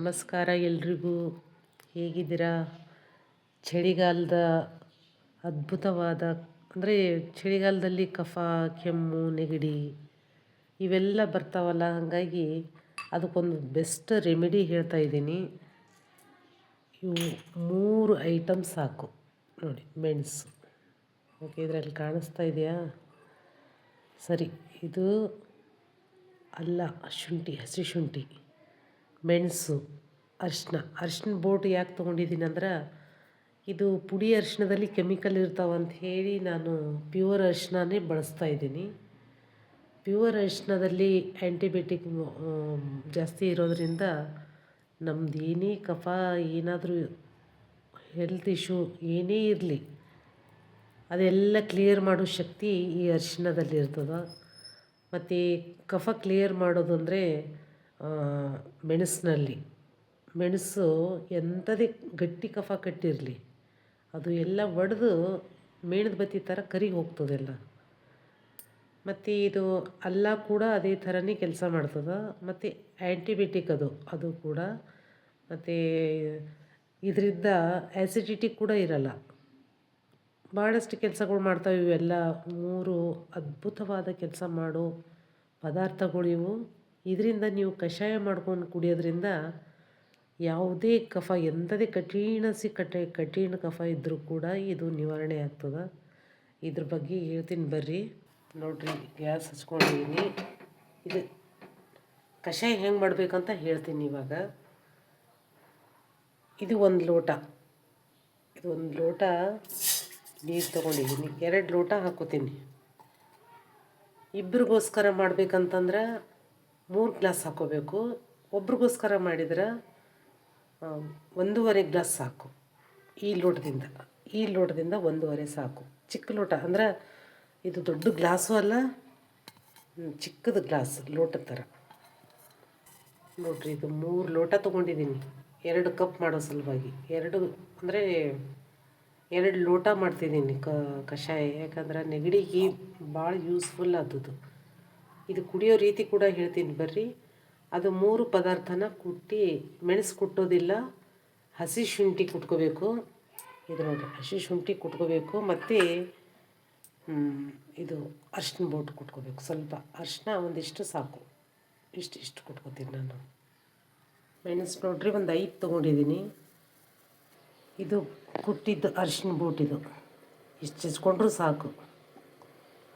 ನಮಸ್ಕಾರ ಎಲ್ರಿಗೂ. ಹೇಗಿದ್ದೀರಾ? ಚಳಿಗಾಲದ ಅದ್ಭುತವಾದ, ಅಂದರೆ ಚಳಿಗಾಲದಲ್ಲಿ ಕಫ, ಕೆಮ್ಮು, ನೆಗಡಿ ಇವೆಲ್ಲ ಬರ್ತಾವಲ್ಲ? ಹಾಗಾಗಿ ಅದಕ್ಕೊಂದು ಬೆಸ್ಟ್ ರೆಮಿಡಿ ಹೇಳ್ತಾ ಇದ್ದೀನಿ. ಇವು ಮೂರು ಐಟಮ್ ಸಾಕು. ನೋಡಿ, ಮೆಣಸು. ಓಕೆ, ಇದರಲ್ಲಿ ಕಾಣಿಸ್ತಾ ಇದೆಯಾ? ಸರಿ, ಇದು ಅಲ್ಲ, ಶುಂಠಿ, ಹಸಿ ಶುಂಠಿ. ಮೆಣಸು ಅರಿಶಿನ ಅರ್ಶಿನ ಬೋಟ್ ಯಾಕೆ ತೊಗೊಂಡಿದ್ದೀನಿ ಅಂದ್ರೆ, ಇದು ಪುಡಿ ಅರಿಶಿನದಲ್ಲಿ ಕೆಮಿಕಲ್ ಇರ್ತಾವಂತ ಹೇಳಿ ನಾನು ಪ್ಯೂರ್ ಅರಿಶಿನನೇ ಬಳಸ್ತಾ ಇದ್ದೀನಿ. ಪ್ಯೂರ್ ಅರಿಶಿನದಲ್ಲಿ ಆ್ಯಂಟಿಬಯೋಟಿಕ್ ಜಾಸ್ತಿ ಇರೋದರಿಂದ ನಮ್ದು ಏನೇ ಕಫ ಏನಾದರೂ ಹೆಲ್ತ್ ಇಶ್ಯೂ ಏನೇ ಇರಲಿ, ಅದೆಲ್ಲ ಕ್ಲಿಯರ್ ಮಾಡೋ ಶಕ್ತಿ ಈ ಅರಿಶಿಣದಲ್ಲಿ ಇರ್ತದೆ ಮತ್ತು ಕಫ ಕ್ಲಿಯರ್ ಮಾಡೋದು ಅಂದರೆ ಮೆಣಸಿನಲ್ಲಿ. ಮೆಣಸು ಎಂಥದೇ ಗಟ್ಟಿ ಕಫ ಕಟ್ಟಿರಲಿ, ಅದು ಎಲ್ಲ ಒಡೆದು ಮೇಣದ ಬತ್ತಿ ಥರ ಕರಿಗೆ ಹೋಗ್ತದೆಲ್ಲ ಮತ್ತು ಇದು ಅಲ್ಲ ಕೂಡ ಅದೇ ಥರನೇ ಕೆಲಸ ಮಾಡ್ತದೆ. ಮತ್ತು ಆ್ಯಂಟಿಬಯೋಟಿಕ್ ಅದು ಅದು ಕೂಡ. ಮತ್ತು ಇದರಿಂದ ಆ್ಯಸಿಡಿಟಿ ಕೂಡ ಇರಲ್ಲ. ಭಾಳಷ್ಟು ಕೆಲಸಗಳು ಮಾಡ್ತಾವೆ ಇವೆಲ್ಲ. ಮೂರು ಅದ್ಭುತವಾದ ಕೆಲಸ ಮಾಡೋ ಪದಾರ್ಥಗಳಿವು ಇದರಿಂದ ನೀವು ಕಷಾಯ ಮಾಡ್ಕೊಂಡು ಕುಡಿಯೋದ್ರಿಂದ ಯಾವುದೇ ಕಫ, ಎಂಥದೇ ಕಠಿಣ ಸಿ ಕಠ, ಕಠಿಣ ಕಫ ಇದ್ದರೂ ಕೂಡ ಇದು ನಿವಾರಣೆ ಆಗ್ತದೆ. ಇದ್ರ ಬಗ್ಗೆ ಹೇಳ್ತೀನಿ ಬರ್ರಿ. ನೋಡ್ರಿ, ಗ್ಯಾಸ್ ಹಚ್ಕೊಂಡಿದ್ದೀನಿ. ಇದು ಕಷಾಯ ಹೆಂಗೆ ಮಾಡಬೇಕಂತ ಹೇಳ್ತೀನಿ ಇವಾಗ. ಇದು ಒಂದು ಲೋಟ. ಇದು ಒಂದು ಲೋಟ ನೀರು ತೊಗೊಂಡಿದ್ದೀನಿ. ಎರಡು ಲೋಟ ಹಾಕೋತೀನಿ. ಇಬ್ಬರಿಗೋಸ್ಕರ ಮಾಡ್ಬೇಕಂತಂದ್ರೆ ಮೂರು ಗ್ಲಾಸ್ ಹಾಕೋಬೇಕು. ಒಬ್ರಿಗೋಸ್ಕರ ಮಾಡಿದ್ರೆ ಒಂದೂವರೆ ಗ್ಲಾಸ್ ಸಾಕು. ಈ ಲೋಟದಿಂದ ಈ ಲೋಟದಿಂದ ಒಂದೂವರೆ ಸಾಕು. ಚಿಕ್ಕ ಲೋಟ, ಅಂದ್ರೆ ಇದು ದೊಡ್ಡ ಗ್ಲಾಸು ಅಲ್ಲ ಚಿಕ್ಕದ ಗ್ಲಾಸ್ ಲೋಟದ ಥರ ನೋಡ್ರಿ, ಇದು ಮೂರು ಲೋಟ ತೊಗೊಂಡಿದ್ದೀನಿ. ಎರಡು ಕಪ್ ಮಾಡೋ ಸಲುವಾಗಿ. ಎರಡು, ಅಂದರೆ ಎರಡು ಲೋಟ ಮಾಡ್ತಿದ್ದೀನಿ ಕಷಾಯ. ಯಾಕಂದ್ರೆ ನೆಗಡಿಗೆ ಭಾಳ ಯೂಸ್ಫುಲ್ ಆದದ್ದು. ಇದು ಕುಡಿಯೋ ರೀತಿ ಕೂಡ ಹೇಳ್ತೀನಿ ಬರ್ರಿ. ಅದು ಮೂರು ಪದಾರ್ಥನ ಕುಟ್ಟಿ ಮೆಣಸು ಕುಟ್ಟೋದಿಲ್ಲ, ಹಸಿ ಶುಂಠಿ ಕುಟ್ಕೋಬೇಕು. ಇದು ನೋಡಿ ಹಸಿ ಶುಂಠಿ ಕುಟ್ಕೋಬೇಕು ಮತ್ತು ಇದು ಅರ್ಶಿನ ಬೋಟ್ ಕುಟ್ಕೋಬೇಕು. ಸ್ವಲ್ಪ ಅರ್ಶಿನ ಒಂದಿಷ್ಟು ಸಾಕು. ಇಷ್ಟು ಇಷ್ಟು ಕುಟ್ಕೋತೀನಿ ನಾನು. ಮೆಣಸು ನೋಡ್ರಿ, ಒಂದು ಐದು ತೊಗೊಂಡಿದ್ದೀನಿ ಇದು ಕುಟ್ಟಿದ್ದು ಅರ್ಶಿನ ಬೋಟ್ ಇದು. ಇಷ್ಟು ಇಸ್ಕೊಂಡ್ರೂ ಸಾಕು.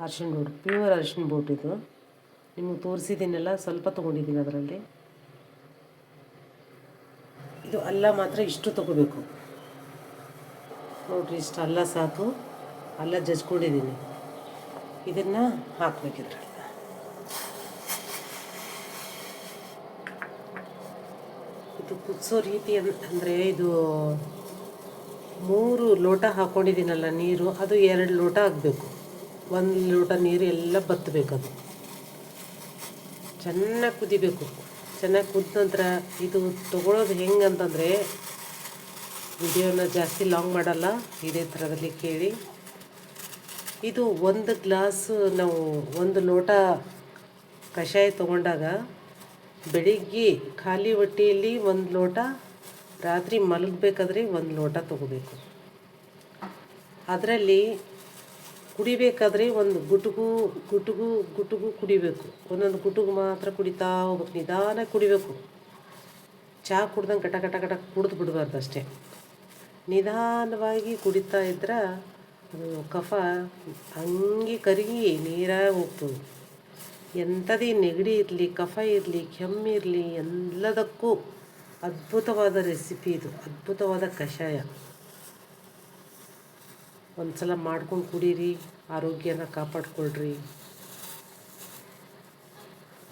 ಅರ್ಶಿನ ಬೋಟ್ ಪ್ಯೂರ್ ಅರ್ಶಿನ ಇದು. ನಿಮಗೆ ತೋರಿಸಿದ್ದೀನಲ್ಲ, ಸ್ವಲ್ಪ ತೊಗೊಂಡಿದ್ದೀನಿ ಅದರಲ್ಲಿ. ಇದು ಅಲ್ಲ ಮಾತ್ರ ಇಷ್ಟು ತೊಗೋಬೇಕು. ನೋಡಿರಿ, ಇಷ್ಟು ಅಲ್ಲ ಸಾಕು. ಅಲ್ಲ ಜಜ್ಕೊಂಡಿದ್ದೀನಿ. ಇದನ್ನು ಹಾಕಬೇಕಿದ್ರೆ ಇದು ಕುದಿಸೋ ರೀತಿ ಅಂದರೆ ಇದು ಮೂರು ಲೋಟ ಹಾಕ್ಕೊಂಡಿದ್ದೀನಲ್ಲ ನೀರು, ಅದು ಎರಡು ಲೋಟ ಆಗಬೇಕು ಒಂದು ಲೋಟ ನೀರು ಎಲ್ಲ ಬತ್ತಬೇಕು ಅದು. ಚೆನ್ನಾಗಿ ಕುದಿಬೇಕು. ಚೆನ್ನಾಗಿ ಕುದ ನಂತರ ಇದು ತೊಗೊಳೋದು ಹೆಂಗೆ ಅಂತಂದರೆ ವಿಡಿಯೋನ ಜಾಸ್ತಿ ಲಾಂಗ್ ಮಾಡಲ್ಲ, ಇದೇ ಥರದಲ್ಲಿ ಕೇಳಿ. ಇದು ಒಂದು ಗ್ಲಾಸ್ ನಾವು ಒಂದು ಲೋಟ ಕಷಾಯ ತೊಗೊಂಡಾಗ ಬೆಳಿಗ್ಗೆ ಖಾಲಿ ಹೊಟ್ಟೆಯಲ್ಲಿ ಒಂದು ಲೋಟ, ರಾತ್ರಿ ಮಲಗಬೇಕಾದ್ರೆ ಒಂದು ಲೋಟ ತೊಗೋಬೇಕು. ಅದರಲ್ಲಿ ಕುಡಿಬೇಕಾದ್ರೆ ಒಂದು ಗುಟುಗು ಗುಟುಗು ಗುಟುಗು ಕುಡಿಬೇಕು. ಒಂದೊಂದು ಗುಟುಗು ಮಾತ್ರ ಕುಡಿತಾ ಹೋಗ್ಬೇಕು. ನಿಧಾನ ಕುಡಿಬೇಕು. ಚಹಾ ಕುಡ್ದಂಗೆ ಕಟ ಕಟ ಕಟ ಕುಡಿದು ಬಿಡಬಾರ್ದು ಅಷ್ಟೇ. ನಿಧಾನವಾಗಿ ಕುಡಿತಾ ಇದ್ರೆ ಅದು ಕಫ ಹಂಗೆ ಕರಗಿ ನೀರಾಗಿ ಹೋಗ್ತದೆ. ಎಂಥದೇ ನೆಗಡಿ ಇರಲಿ, ಕಫ ಇರಲಿ ಕೆಮ್ಮಿರಲಿ ಎಲ್ಲದಕ್ಕೂ ಅದ್ಭುತವಾದ ರೆಸಿಪಿ ಇದು. ಅದ್ಭುತವಾದ ಕಷಾಯ. ಒಂದು ಸಲ ಮಾಡ್ಕೊಂಡು ಕುಡೀರಿ, ಆರೋಗ್ಯನ ಕಾಪಾಡ್ಕೊಳ್ರಿ.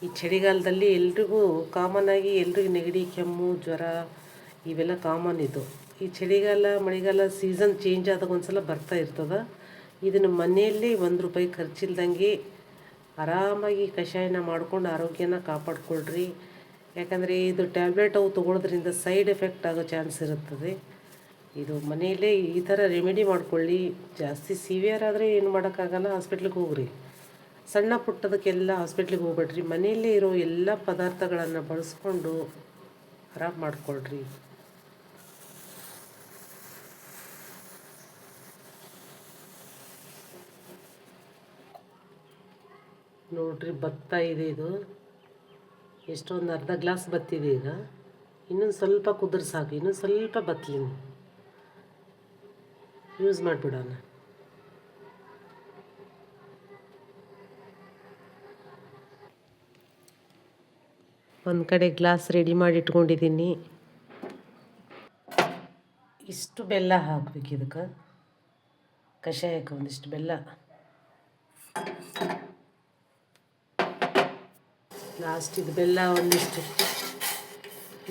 ಈ ಚಳಿಗಾಲದಲ್ಲಿ ಎಲ್ರಿಗೂ ಕಾಮನ್ನಾಗಿ ಎಲ್ರಿಗೂ ನೆಗಡಿ, ಕೆಮ್ಮು, ಜ್ವರ, ಇವೆಲ್ಲ ಕಾಮನ್ ಇದು. ಈ ಚಳಿಗಾಲ, ಮಳೆಗಾಲ ಸೀಸನ್ ಚೇಂಜ್ ಆದಾಗ ಒಂದು ಸಲ ಬರ್ತಾ ಇರ್ತದೆ. ಇದನ್ನು ಮನೆಯಲ್ಲೇ ಒಂದು ರೂಪಾಯಿ ಖರ್ಚಿಲ್ದಂಗೆ ಆರಾಮಾಗಿ ಕಷಾಯನ ಮಾಡ್ಕೊಂಡು ಆರೋಗ್ಯನ ಕಾಪಾಡ್ಕೊಳ್ರಿ. ಯಾಕಂದರೆ ಇದು ಟ್ಯಾಬ್ಲೆಟ್ ಅವು ತೊಗೊಳೋದ್ರಿಂದ ಸೈಡ್ ಎಫೆಕ್ಟ್ ಆಗೋ ಚಾನ್ಸ್ ಇರುತ್ತದೆ. ಇದು ಮನೆಯಲ್ಲೇ ಈ ಥರ ರೆಮಿಡಿ ಮಾಡ್ಕೊಳ್ಳಿ. ಜಾಸ್ತಿ ಸಿವಿಯರ್ ಆದರೆ ಏನು ಮಾಡೋಕ್ಕಾಗಲ್ಲ, ಹಾಸ್ಪಿಟ್ಲಿಗೆ ಹೋಗ್ರಿ. ಸಣ್ಣ ಪುಟ್ಟದಕ್ಕೆಲ್ಲ ಹಾಸ್ಪಿಟ್ಲಿಗೆ ಹೋಗ್ಬೇಡ್ರಿ. ಮನೆಯಲ್ಲೇ ಇರೋ ಎಲ್ಲ ಪದಾರ್ಥಗಳನ್ನು ಬಳಸ್ಕೊಂಡು ಆರಾಮ್ ಮಾಡಿಕೊಳ್ರಿ. ನೋಡ್ರಿ ಭತ್ತ ಇದೆ ಇದು. ಎಷ್ಟೊಂದು ಅರ್ಧ ಗ್ಲಾಸ್ ಬತ್ತಿದೆ ಈಗ. ಇನ್ನೊಂದು ಸ್ವಲ್ಪ ಕುದ್ರೆ ಸಾಕು. ಇನ್ನೊಂದು ಸ್ವಲ್ಪ ಬತ್ತಲಿ. ಯೂಸ್ ಮಾಡಿಬಿಡೋಣ. ಒಂದು ಕಡೆ ಗ್ಲಾಸ್ ರೆಡಿ ಮಾಡಿ ಇಟ್ಕೊಂಡಿದ್ದೀನಿ. ಇಷ್ಟು ಬೆಲ್ಲ ಹಾಕ್ಬೇಕು ಇದಕ್ಕೆ. ಕಷಾಯಕ್ಕೆ ಒಂದಿಷ್ಟು ಬೆಲ್ಲ. ಲಾಸ್ಟ್ ಇದು ಬೆಲ್ಲ ಒಂದಿಷ್ಟು.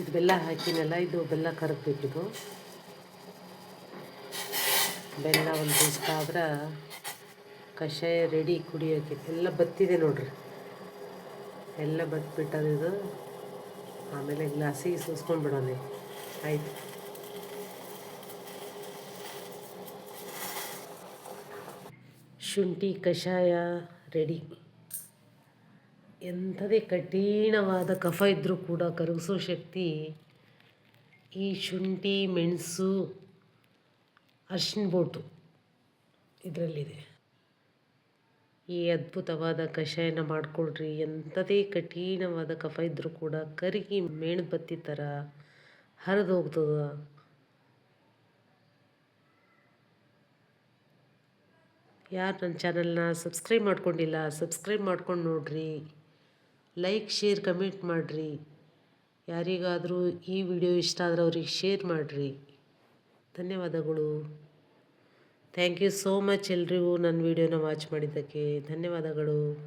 ಇದು ಬೆಲ್ಲ ಹಾಕಿನಲ್ಲ, ಇದು ಬೆಲ್ಲ ಕರಗಬೇಕಿದು ಬೆಲ್ಲ ಒಂದು ದಿವಸ ಆದ್ರೆ ಕಷಾಯ ರೆಡಿ ಕುಡಿಯೋಕ್ಕೆ ಎಲ್ಲ ಬತ್ತಿದೆ ನೋಡ್ರಿ. ಎಲ್ಲ ಬತ್ಬಿಟ್ಟದ ಇದು. ಆಮೇಲೆ ಗ್ಲಾಸಿಗೆ ಸೂಸ್ಕೊಂಡು ಬಿಡೋಣ ಆಯ್ತು. ಶುಂಠಿ ಕಷಾಯ ರೆಡಿ ಎಂಥದೇ ಕಠಿಣವಾದ ಕಫ ಇದ್ದರೂ ಕೂಡ ಕರಗಿಸೋ ಶಕ್ತಿ ಈ ಶುಂಠಿ, ಮೆಣಸು ಅರ್ಶಿನ ಬೋಟು ಇದರಲ್ಲಿದೆ. ಈ ಅದ್ಭುತವಾದ ಕಷಾಯನ ಮಾಡಿಕೊಳ್ರಿ. ಎಂಥದೇ ಕಠಿಣವಾದ ಕಫ ಇದ್ದರೂ ಕೂಡ ಕರಿಗಿ ಮೇಣಬತ್ತಿ ಥರ ಹರಿದು ಹೋಗ್ತದ. ಯಾರು ನನ್ನ ಚಾನಲ್ನ ಸಬ್ಸ್ಕ್ರೈಬ್ ಮಾಡ್ಕೊಂಡಿಲ್ಲ ಸಬ್ಸ್ಕ್ರೈಬ್ ಮಾಡ್ಕೊಂಡು ನೋಡ್ರಿ. ಲೈಕ್ ಶೇರ್ ಕಮೆಂಟ್ ಮಾಡಿರಿ. ಯಾರಿಗಾದರೂ ಈ ವಿಡಿಯೋ ಇಷ್ಟ ಆದರೆ ಅವ್ರಿಗೆ ಶೇರ್ ಮಾಡಿರಿ. ಧನ್ಯವಾದಗಳು. ಥ್ಯಾಂಕ್ ಯು ಸೋ ಮಚ್ ಎಲ್ರಿಗೂ ನನ್ನ ವೀಡಿಯೋನ ವಾಚ್ ಮಾಡಿದ್ದಕ್ಕೆ. ಧನ್ಯವಾದಗಳು.